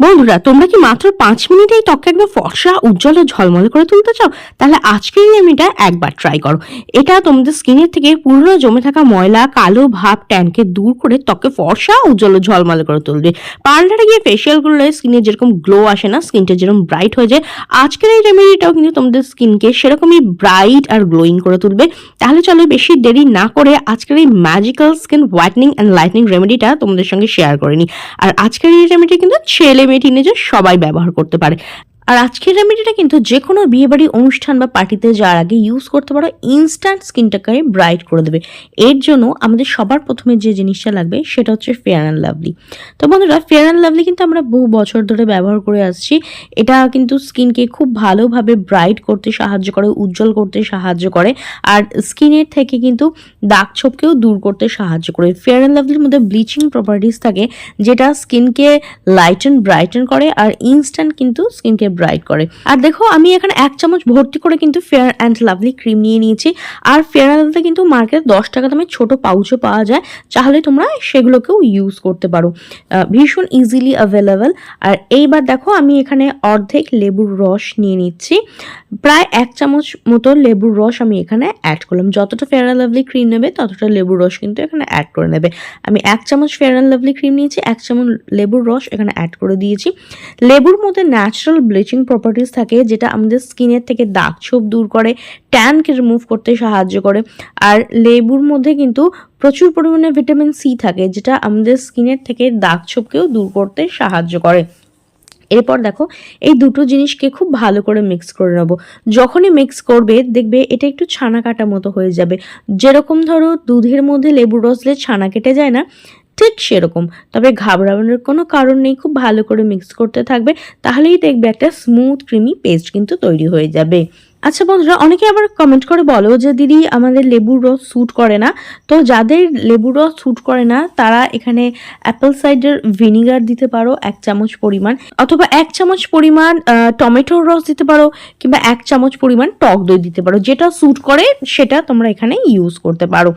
বন্ধুরা, তোমরা কি মাত্র পাঁচ মিনিটেই ত্বককে একদম ফর্সা, উজ্জ্বল ও ঝলমলে করে তুলতে চাও? তাহলে আজকের এই রেমেডিটা একবার ট্রাই করো। এটা তোমাদের স্কিনের থেকে পুরনো জমে থাকা ময়লা, কালো ভাব, ট্যানকে দূর করে ত্বককে ফর্সা, উজ্জ্বল ও ঝলমলে করে তুলবে। পার্লারে গিয়ে ফেসিয়াল করলে স্কিনে যেরকম গ্লো আসে না, স্কিনটা যেরকম ব্রাইট হয়ে যায়, আজকের এই রেমেডিটাও কিন্তু তোমাদের স্কিনকে সেরকমই ব্রাইট আর গ্লোয়িং করে তুলবে। তাহলে চলো বেশি দেরি না করে আজকের এই magical skin whitening and lightening রেমেডিটা তোমাদের সঙ্গে শেয়ার করে নিই। আর আজকের এই রেমেডি কিন্তু ছেলে মেয়ে টিনেজার সবাই ব্যবহার করতে পারে। আর আজকের রেমেডিটা কিন্তু যে কোনো বিয়েবাড়ি অনুষ্ঠান বা পার্টিতে যাওয়ার আগে ইউজ করতে পারো ইনস্ট্যান্ট স্কিনটাকে ব্রাইট করে দেবে। এর জন্য আমাদের সবার প্রথমে যে জিনিসটা লাগবে সেটা হচ্ছে ফেয়ার অ্যান্ড লাভলি তো বন্ধুরা ফেয়ার অ্যান্ড লাভলি কিন্তু আমরা বহু বছর ধরে ব্যবহার করে আসছি। এটা কিন্তু স্কিনকে খুব ভালোভাবে ব্রাইট করতে সাহায্য করে, উজ্জ্বল করতে সাহায্য করে। আর স্কিনের থেকে কিন্তু দাগ ছোপকেও দূর করতে সাহায্য করে। ফেয়ার অ্যান্ড লাভলির মধ্যে ব্লিচিং প্রপার্টিস থাকে, যেটা স্কিনকে লাইটেন ব্রাইটেন করে। আর ইনস্ট্যান্ট কিন্তু স্কিনকে ব্রাইট করে। আর দেখো, আমি এখানে এক চামচ ভর্তি করে কিন্তু ফেয়ার অ্যান্ড লাভলি ক্রিম নিয়ে নিয়েছি। আর ফেয়ার অ্যান্ড লাভলি কিন্তু মার্কেটে দশ টাকা দামে ছোট পাউচও পাওয়া যায়। তাহলে তোমরা সেগুলোকেও ইউজ করতে পারো। ভীষণ ইজিলি অ্যাভেলেবেল আর এইবার দেখো, আমি এখানে অর্ধেক লেবুর রস নিয়ে নিচ্ছি। প্রায় এক চামচ মতো লেবুর রস আমি এখানে অ্যাড করলাম। যতটা ফেয়ার অ্যান্ড লাভলি ক্রিম নেবে, ততটা লেবুর রস কিন্তু এখানে অ্যাড করে নেবে। আমি এক চামচ ফেয়ার অ্যান্ড লাভলি ক্রিম নিয়েছি, এক চামচ লেবুর রস এখানে অ্যাড করে দিয়েছি। লেবুর মধ্যে ন্যাচারাল ব্লিচিং প্রপার্টিস থাকে, যেটা আমাদের স্কিনের থেকে দাগ ছোপ দূর করে ট্যানকে রিমুভ করতে সাহায্য করে। আর লেবুর মধ্যে কিন্তু প্রচুর পরিমাণে ভিটামিন সি থাকে, যেটা আমাদের স্কিনের থেকে দাগ ছোপকেও দূর করতে সাহায্য করে। এরপর দেখো, এই দুটো জিনিসকে খুব ভালো করে মিক্স করে নেব। যখনই মিক্স করবে, দেখবে এটা একটু ছানা কাটা মতো হয়ে যাবে। যেরকম ধরো, দুধের মধ্যে লেবু রস দিলে ছানা কেটে যায় না ঠিক সেরকম। তবে ঘাবড়ানোর কোনো কারণ নেই, খুব ভালো করে মিক্স করতে থাকবে, তাহলেই দেখবে একটা স্মুথ ক্রিমি পেস্ট কিন্তু তৈরি হয়ে যাবে। আচ্ছা বন্ধুরা, অনেকে আবার কমেন্ট করে বলো যে, দিদি, আমাদের লেবুর রস স্যুট করে না। তো যাদের লেবুর রস স্যুট করে না, তারা এখানে অ্যাপেল সাইডার ভিনিগার দিতে পারো, এক চামচ পরিমাণ, অথবা এক চামচ পরিমাণ টমেটোর রস দিতে পারো, কিংবা এক চামচ পরিমাণ টক দই দিতে পারো। যেটা স্যুট করে, সেটা তোমরা এখানে ইউজ করতে পারো।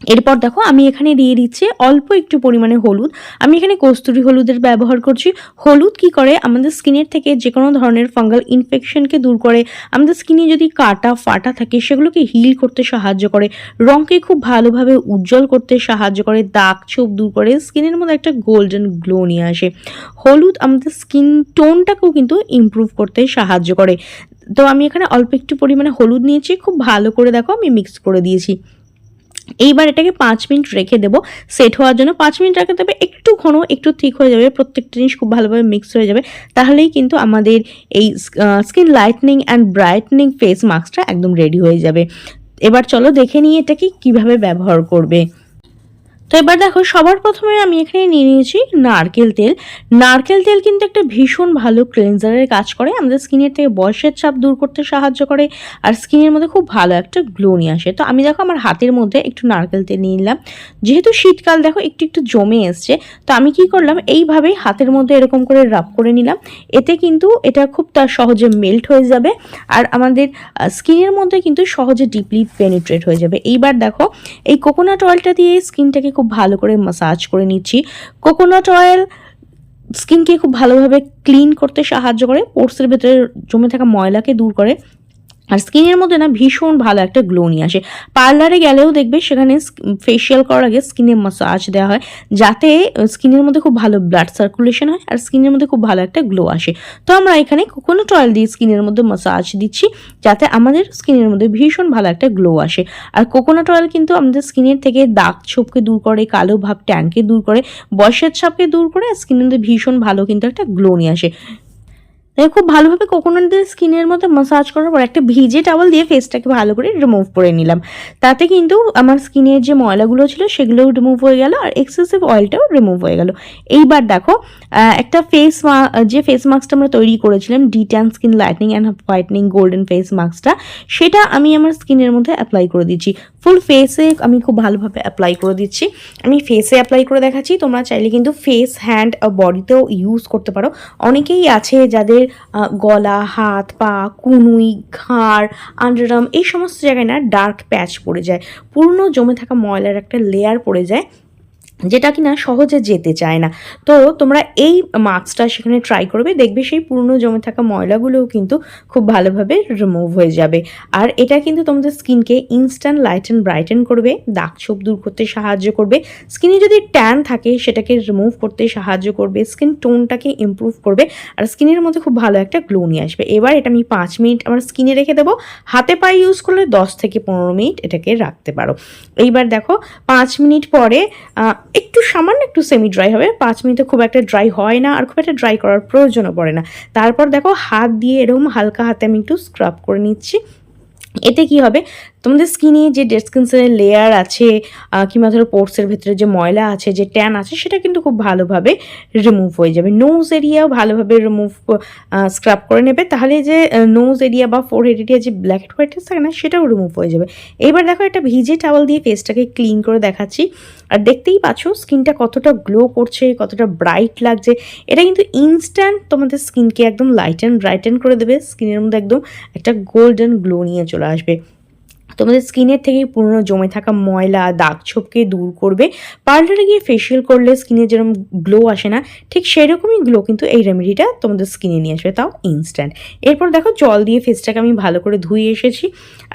এরপর দেখো, আমি এখানে দিয়ে দিচ্ছি অল্প একটু পরিমাণে হলুদ। আমি এখানে কস্তুরি হলুদের ব্যবহার করছি। হলুদ কি করে? আমাদের স্কিনের থেকে যে কোনো ধরনের ফাঙ্গাল ইনফেকশনকে দূর করে। আমাদের স্কিনে যদি কাটা, ফাটা থাকে, সেগুলোকে হিল করতে সাহায্য করে। রঙকে খুব ভালোভাবে উজ্জ্বল করতে সাহায্য করে। দাগ, ছোপ দূর করে। স্কিনের মধ্যে একটা গোল্ডেন গ্লো নিয়ে আসে। হলুদ আমাদের স্কিন টোনটাকেও কিন্তু ইমপ্রুভ করতে সাহায্য করে। তো আমি এখানে অল্প একটু পরিমাণে হলুদ নিয়েছি। খুব ভালো করে দেখো, আমি মিক্স করে দিয়েছি। এইবার এটাকে পাঁচ মিনিট রেখে দেবো। সেট হওয়ার জন্য পাঁচ মিনিট রেখে দেবে একটু ঘন, একটু ঠিক হয়ে যাবে। প্রত্যেকটা জিনিস খুব ভালোভাবে মিক্স হয়ে যাবে। তাহলেই কিন্তু আমাদের এই skin lightening and brightening face মাস্কটা একদম রেডি হয়ে যাবে। এবার চলো দেখে নিয়ে এটাকে কীভাবে ব্যবহার করবে। তো এবার দেখো, সবার প্রথমে আমি এখানে নিয়ে নিয়েছি নারকেল তেল। নারকেল তেল কিন্তু একটা ভীষণ ভালো ক্লেনজারের কাজ করে। আমাদের স্কিনের থেকে বয়সের চাপ দূর করতে সাহায্য করে আর স্কিনের মধ্যে খুব ভালো একটা গ্লো নিয়ে আসে। তো আমি দেখো, আমার হাতের মধ্যে একটু নারকেল তেল নিয়ে নিলাম। যেহেতু শীতকাল, দেখো, একটু একটু জমে এসছে, তো আমি কি করলাম এইভাবেই হাতের মধ্যে এরকম করে রাব করে নিলাম। এতে কিন্তু এটা খুব তার সহজে মেল্ট হয়ে যাবে আর আমাদের স্কিনের মধ্যে কিন্তু সহজে ডিপলি পেনিট্রেট হয়ে যাবে। এইবার দেখো, এই কোকোনাট অয়েলটা দিয়ে স্কিনটাকে খুব ভালো করে মাসাজ করে নিচ্ছি। কোকোনাট অয়েল স্কিনকে খুব ভালোভাবে ক্লিন করতে সাহায্য করে। পোর্সের ভেতরে জমে থাকা ময়লাকে দূর করে। আর স্কিনের মধ্যে না ভীষণ ভালো একটা গ্লো নিয়ে আসে। পার্লারে গেলেও দেখবে সেখানে ফেসিয়াল করার আগে স্কিনে মাসাজ দেওয়া হয়, যাতে স্কিনের মধ্যে খুব ভালো ব্লাড সার্কুলেশন হয় আর স্কিনের মধ্যে খুব ভালো একটা গ্লো আসে। তো আমরা এখানে কোকোনাট অয়েল দিয়ে স্কিনের মধ্যে মাসাজ দিচ্ছি, যাতে আমাদের স্কিনের মধ্যে ভীষণ ভালো একটা গ্লো আসে। আর কোকোনাট অয়েল কিন্তু আমাদের স্কিনের থেকে দাগ ছোপকে দূর করে, কালো ভাব ট্যানকে দূর করে, বয়সের ছাপকে দূর করে, স্কিনের মধ্যে ভীষণ ভালো কিন্তু একটা গ্লো নিয়ে আসে। তাই খুব ভালোভাবে কোকোনাট দিয়ে স্কিনের মধ্যে মাসাজ করার পর একটা ভিজে টাওয়াল দিয়ে ফেসটাকে ভালো করে রিমুভ করে নিলাম। তাতে কিন্তু আমার স্কিনের যে ময়লাগুলো ছিল সেগুলোও রিমুভ হয়ে গেল আর এক্সেসিভ অয়েলটাও রিমুভ হয়ে গেল। এইবার দেখো একটা ফেস যে ফেস মাস্কটা আমরা তৈরি করেছিলাম de tan skin lightening and whitening golden face মাস্কটা সেটা আমি আমার স্কিনের মধ্যে অ্যাপ্লাই করে দিচ্ছি। ফুল ফেসে আমি খুব ভালোভাবে অ্যাপ্লাই করে দিচ্ছি। আমি ফেসে অ্যাপ্লাই করে দেখাচ্ছি, তোমরা চাইলে কিন্তু ফেস হ্যান্ড বডিতেও ইউজ করতে পারো। অনেকেই আছে যাদের গলা, হাত, পা, কুনুই, ঘাড় আন্ডারাম এই সমস্ত জায়গায় না ডার্ক প্যাচ পড়ে যায়। পুরনো জমে থাকা ময়লার একটা লেয়ার পড়ে যায়। যেটা কিনা সহজে যেতে চায় না। তো তোমরা এই মাস্কটা সেখানে ট্রাই করবে, দেখবে সেই পুরনো জমে থাকা ময়লাগুলোও কিন্তু খুব ভালোভাবে রিমুভ হয়ে যাবে। আর এটা কিন্তু তোমাদের স্কিনকে ইনস্ট্যান্ট লাইট অ্যান্ড ব্রাইটেন করবে, দাগ ছোপ দূর করতে সাহায্য করবে। স্কিনে যদি ট্যান থাকে, সেটাকে রিমুভ করতে সাহায্য করবে স্কিন টোনটাকে ইমপ্রুভ করবে, আর স্কিনের মধ্যে খুব ভালো একটা গ্লো নিয়ে আসবে। এবার এটা আমি পাঁচ মিনিট আমার স্কিনে রেখে দেবো। হাতে পায়ে ইউজ করলে দশ থেকে পনেরো মিনিট এটাকে রাখতে পারো। এইবার দেখো, পাঁচ মিনিট পরে একটু সামান্য একটু সেমি ড্রাই হবে। পাঁচ মিনিটে খুব একটা ড্রাই হয় না আর খুব একটা ড্রাই করার প্রয়োজনও পড়ে না। তারপর দেখো হাত দিয়ে এরকম হালকা হাতে আমি একটু স্ক্রাব করে নিচ্ছি। এতে কি হবে? তোমাদের স্কিনে যে ডেড স্কিনসের লেয়ার আছে কিংবা ধরো পোর্টসের ভেতরে যে ময়লা আছে, যে ট্যান আছে, সেটা কিন্তু খুব ভালোভাবে রিমুভ হয়ে যাবে। নোজ এরিয়াও ভালোভাবে রিমুভ স্ক্রাব করে নেবে। তাহলে যে নোজ এরিয়া বা ফোর এরিয়া যে ব্ল্যাক হোয়াইট থাকে না, সেটাও রিমুভ হয়ে যাবে। এবার দেখো একটা ভিজে টাওয়াল দিয়ে ফেসটাকে ক্লিন করে দেখাচ্ছি। আর দেখতেই পাচ্ছ স্কিনটা কতটা গ্লো করছে, কতটা ব্রাইট লাগছে। এটা কিন্তু ইনস্ট্যান্ট তোমাদের স্কিনকে একদম লাইট অ্যান্ড ব্রাইটেন করে দেবে। স্কিনের মধ্যে একদম একটা গোল্ডেন গ্লো নিয়ে চলে আসবে। তোমাদের স্কিনের থেকে পুরনো জমে থাকা ময়লা, দাগ ছোপকে দূর করবে। পার্লারে গিয়ে ফেসিয়াল করলে স্কিনে যেরকম গ্লো আসে না, ঠিক সেরকমই গ্লো কিন্তু এই রেমেডিটা তোমাদের স্কিনে নিয়ে আসবে, তাও ইনস্ট্যান্ট এরপর দেখো জল দিয়ে ফেসটাকে আমি ভালো করে ধুয়ে এসেছি।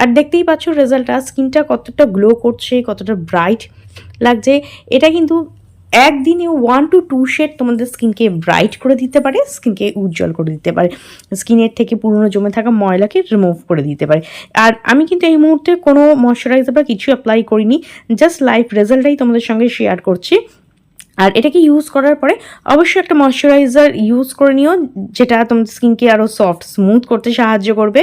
আর দেখতেই পাচ্ছ রেজাল্টটা স্কিনটা কতটা গ্লো করছে, কতটা ব্রাইট লাগছে। এটা কিন্তু একদিনে ওয়ান টু টু শেড তোমাদের স্কিনকে ব্রাইট করে দিতে পারে, স্কিনকে উজ্জ্বল করে দিতে পারে। স্কিনের থেকে পুরনো জমে থাকা ময়লাকে রিমুভ করে দিতে পারে। আর আমি কিন্তু এই মুহূর্তে কোনো ময়শ্চারাইজার বা কিছু অ্যাপ্লাই করিনি জাস্ট লাইফ রেজাল্টটাই তোমাদের সঙ্গে শেয়ার করছি। আর এটাকে ইউজ করার পরে অবশ্যই একটা ময়শ্চারাইজার ইউজ করে নিও, যেটা তোমাদের স্কিনকে আরও সফট স্মুথ করতে সাহায্য করবে।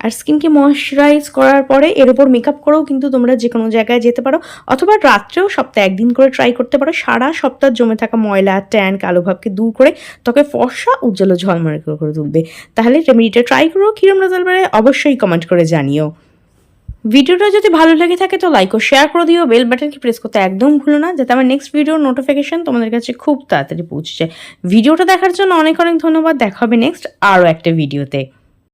আর স্কিনকে ময়শ্চারাইজ করার পরে এর উপর মেকআপ করেও কিন্তু তোমরা যে কোনো জায়গায় যেতে পারো। অথবা রাত্রেও সপ্তাহে একদিন করে ট্রাই করতে পারো। সারা সপ্তাহ জমে থাকা ময়লা ট্যান কালো ভাবকে দূর করে তোকে ফর্সা, উজ্জ্বল ঝলমলে করে তুলবে। তাহলে রেমেডিটা ট্রাই করো। কিরম রেজাল্ট বেড়ে অবশ্যই কমেন্ট করে জানিও। ভিডিওটা যদি ভালো লেগে থাকে তো লাইক ও শেয়ার করে দিও। বেল বাটনকে প্রেস করতে একদম ভুলো না, যাতে আমার নেক্সট ভিডিওর নোটিফিকেশন তোমাদের কাছে খুব তাড়াতাড়ি পৌঁছে যায়। ভিডিওটা দেখার জন্য অনেক অনেক ধন্যবাদ। দেখা হবে নেক্সট আরও একটা ভিডিওতে